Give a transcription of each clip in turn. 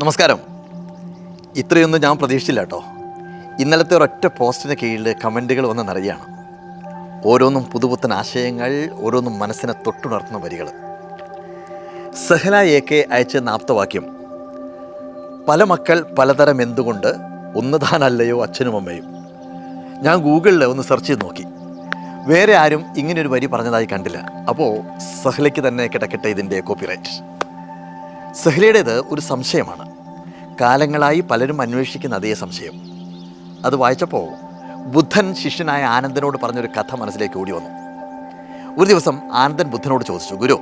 നമസ്കാരം. ഇത്രയൊന്നും ഞാൻ പ്രതീക്ഷിച്ചില്ല കേട്ടോ. ഇന്നലത്തെ ഒരൊറ്റ പോസ്റ്റിന് കീഴിൽ കമന്റുകൾ വന്ന് നിറയുകയാണ്. ഓരോന്നും പുതുപുത്തൻ ആശയങ്ങൾ ഓരോന്നും മനസ്സിനെ തൊട്ടുണർത്തുന്ന വരികൾ. സഹല എ കെ അയച്ച നാപ്തവാക്യം പല മക്കൾ പലതരം എന്തുകൊണ്ട് ഒന്ന് താനല്ലയോ അച്ഛനും അമ്മയും? ഞാൻ ഗൂഗിളിൽ ഒന്ന് സെർച്ച് ചെയ്ത് നോക്കി. വേറെ ആരും ഇങ്ങനൊരു വരി പറഞ്ഞതായി കണ്ടില്ല. അപ്പോൾ സഹലയ്ക്ക് തന്നെ കിടക്കട്ടെ ഇതിന്റെ കോപ്പിറൈറ്റ്. സഹലയുടേത് ഒരു സംശയമാണ്. കാലങ്ങളായി പലരും അന്വേഷിക്കുന്ന അതേ സംശയം. അത് വായിച്ചപ്പോൾ ബുദ്ധൻ ശിഷ്യനായ ആനന്ദനോട് പറഞ്ഞൊരു കഥ മനസ്സിലേക്ക് ഓടി വന്നു. ഒരു ദിവസം ആനന്ദൻ ബുദ്ധനോട് ചോദിച്ചു ഗുരു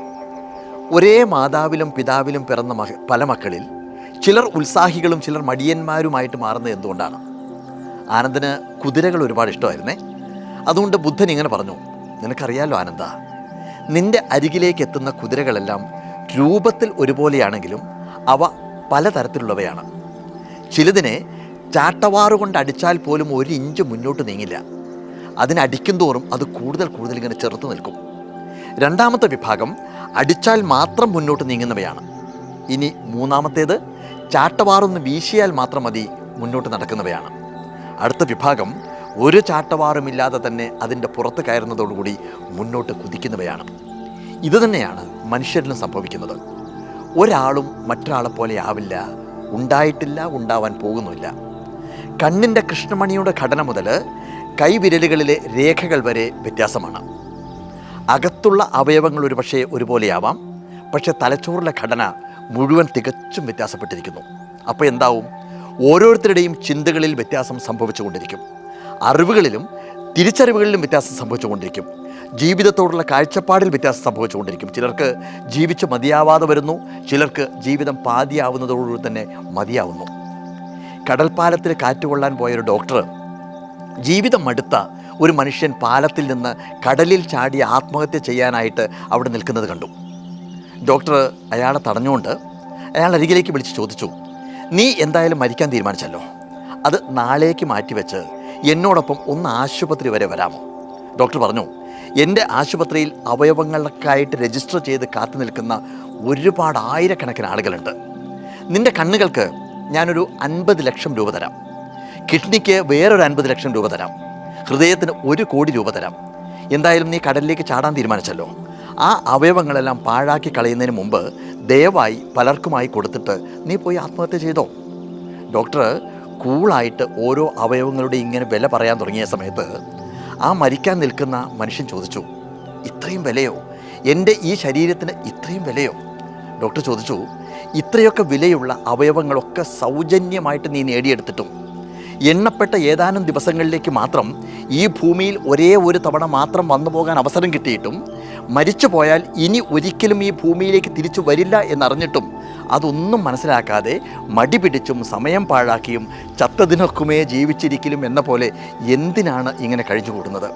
ഒരേ മാതാവിലും പിതാവിലും പിറന്ന മക പല മക്കളിൽ ചിലർ ഉത്സാഹികളും ചിലർ മടിയന്മാരുമായിട്ട് മാറുന്നത് എന്തുകൊണ്ടാണ്? ആനന്ദന് കുതിരകൾ ഒരുപാട് ഇഷ്ടമായിരുന്നേ. അതുകൊണ്ട് ബുദ്ധൻ ഇങ്ങനെ പറഞ്ഞു നിനക്കറിയാലോ ആനന്ദ നിന്റെ അരികിലേക്ക് എത്തുന്ന കുതിരകളെല്ലാം രൂപത്തിൽ ഒരുപോലെയാണെങ്കിലും അവ പലതരത്തിലുള്ളവയാണ്. ചിലതിനെ ചാട്ടവാറുകൊണ്ട് അടിച്ചാൽ പോലും ഒരു ഇഞ്ച് മുന്നോട്ട് നീങ്ങില്ല. അതിനടിക്കും തോറും അത് കൂടുതൽ കൂടുതൽ ഇങ്ങനെ ചെറുത്ത് നിൽക്കും. രണ്ടാമത്തെ വിഭാഗം അടിച്ചാൽ മാത്രം മുന്നോട്ട് നീങ്ങുന്നവയാണ്. ഇനി മൂന്നാമത്തേത് ചാട്ടവാറൊന്ന് വീശിയാൽ മാത്രം മതി മുന്നോട്ട് നടക്കുന്നവയാണ്. അടുത്ത വിഭാഗം ഒരു ചാട്ടവാറുമില്ലാതെ തന്നെ അതിന്റെ പുറത്ത് കയറുന്നതോടുകൂടി മുന്നോട്ട് കുതിക്കുന്നവയാണ്. ഇത് തന്നെയാണ് മനുഷ്യരിലും സംഭവിക്കുന്നത്. ഒരാളും മറ്റൊരാളെ പോലെ ആവില്ല. ഉണ്ടായിട്ടില്ല ഉണ്ടാവാൻ പോകുന്നില്ല. കണ്ണിന്റെ കൃഷ്ണമണിയുടെ ഘടന മുതൽ കൈവിരലുകളിലെ രേഖകൾ വരെ വ്യത്യാസമാണ്. അകത്തുള്ള അവയവങ്ങൾ ഒരു പക്ഷേ ഒരുപോലെയാവാം. പക്ഷേ തലച്ചോറിലെ ഘടന മുഴുവൻ തികച്ചും വ്യത്യാസപ്പെട്ടിരിക്കുന്നു. അപ്പോൾ എന്താവും? ഓരോരുത്തരുടെയും ചിന്തകളിൽ വ്യത്യാസം സംഭവിച്ചുകൊണ്ടിരിക്കും. അറിവുകളിലും തിരിച്ചറിവുകളിലും വ്യത്യാസം സംഭവിച്ചുകൊണ്ടിരിക്കും. ജീവിതത്തോടുള്ള കാഴ്ചപ്പാടിൽ വ്യത്യാസം സംഭവിച്ചുകൊണ്ടിരിക്കും. ചിലർക്ക് ജീവിച്ച് മതിയാവാതെ വരുന്നു ചിലർക്ക് ജീവിതം പാതിയാവുന്നതോടുകൂടി തന്നെ മതിയാവുന്നു. കടൽപ്പാലത്തിൽ കാറ്റുകൊള്ളാൻ പോയൊരു ഡോക്ടർ ജീവിതം മടുത്ത ഒരു മനുഷ്യൻ പാലത്തിൽ നിന്ന് കടലിൽ ചാടി ആത്മഹത്യ ചെയ്യാനായിട്ട് അവിടെ നിൽക്കുന്നത് കണ്ടു. ഡോക്ടർ അയാളെ തടഞ്ഞുകൊണ്ട് അയാൾ അരികിലേക്ക് വിളിച്ച് ചോദിച്ചു നീ എന്തായാലും മരിക്കാൻ തീരുമാനിച്ചല്ലോ? അത് നാളേക്ക് മാറ്റിവെച്ച് എന്നോടൊപ്പം ഒന്ന് ആശുപത്രി വരെ വരാമോ? ഡോക്ടർ പറഞ്ഞു എന്റെ ആശുപത്രിയിൽ അവയവങ്ങൾക്കായിട്ട് രജിസ്റ്റർ ചെയ്ത് കാത്തു നിൽക്കുന്ന ഒരുപാട് ആയിരക്കണക്കിന് ആളുകളുണ്ട്. നിന്റെ കണ്ണുകൾക്ക് ഞാനൊരു അൻപത് ലക്ഷം രൂപ തരാം. കിഡ്നിക്ക് വേറൊരു അൻപത് ലക്ഷം രൂപ തരാം. ഹൃദയത്തിന് ഒരു കോടി രൂപ തരാം. എന്തായാലും നീ കടലിലേക്ക് ചാടാൻ തീരുമാനിച്ചല്ലോ. ആ അവയവങ്ങളെല്ലാം പാഴാക്കി കളയുന്നതിന് മുമ്പ് ദയവായി പലർക്കുമായി കൊടുത്തിട്ട് നീ പോയി ആത്മഹത്യ ചെയ്തോ? ഡോക്ടർ കൂളായിട്ട് ഓരോ അവയവങ്ങളുടെ ഇങ്ങനെ വില പറയാൻ തുടങ്ങിയ സമയത്ത് ആ മരിക്കാൻ നിൽക്കുന്ന മനുഷ്യൻ ചോദിച്ചു ഇത്രയും വിലയോ? എന്റെ ഈ ശരീരത്തിന് ഇത്രയും വിലയോ? ഡോക്ടർ ചോദിച്ചു ഇത്രയൊക്കെ വിലയുള്ള അവയവങ്ങളൊക്കെ സൗജന്യമായിട്ട് നീ നേടിയെടുത്തിട്ടും. എണ്ണപ്പെട്ട ഏതാനും ദിവസങ്ങളിലേക്ക് മാത്രം ഈ ഭൂമിയിൽ ഒരേ ഒരു തവണ മാത്രം വന്നു പോകാൻ അവസരം കിട്ടിയിട്ടും മരിച്ചു പോയാൽ ഇനി ഒരിക്കലും ഈ ഭൂമിയിലേക്ക് തിരിച്ചു വരില്ല എന്നറിഞ്ഞിട്ടും അതൊന്നും മനസ്സിലാക്കാതെ മടി പിടിച്ചും സമയം പാഴാക്കിയും ചത്തതിനൊക്കുമേ ജീവിച്ചിരിക്കലും എന്ന പോലെ എന്തിനാണ് ഇങ്ങനെ കഴിഞ്ഞുകൂടുന്നത്?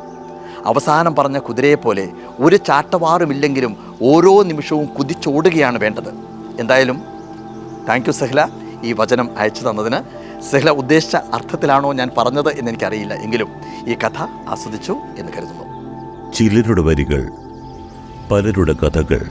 അവസാനം പറഞ്ഞ കുതിരയെപ്പോലെ ഒരു ചാട്ടവാറുമില്ലെങ്കിലും ഓരോ നിമിഷവും കുതിച്ചോടുകയാണ് വേണ്ടത്. എന്തായാലും താങ്ക് യു സഹ്ല ഈ വചനം അയച്ചു തന്നതിന്. സഹ്ല ഉദ്ദേശിച്ച അർത്ഥത്തിലാണോ ഞാൻ പറഞ്ഞത് എന്ന് എനിക്കറിയില്ല എങ്കിലും ഈ കഥ ആസ്വദിച്ചു എന്ന് കരുതുന്നു. ചിലരുടെ വരികൾ പലരുടെ കഥകൾ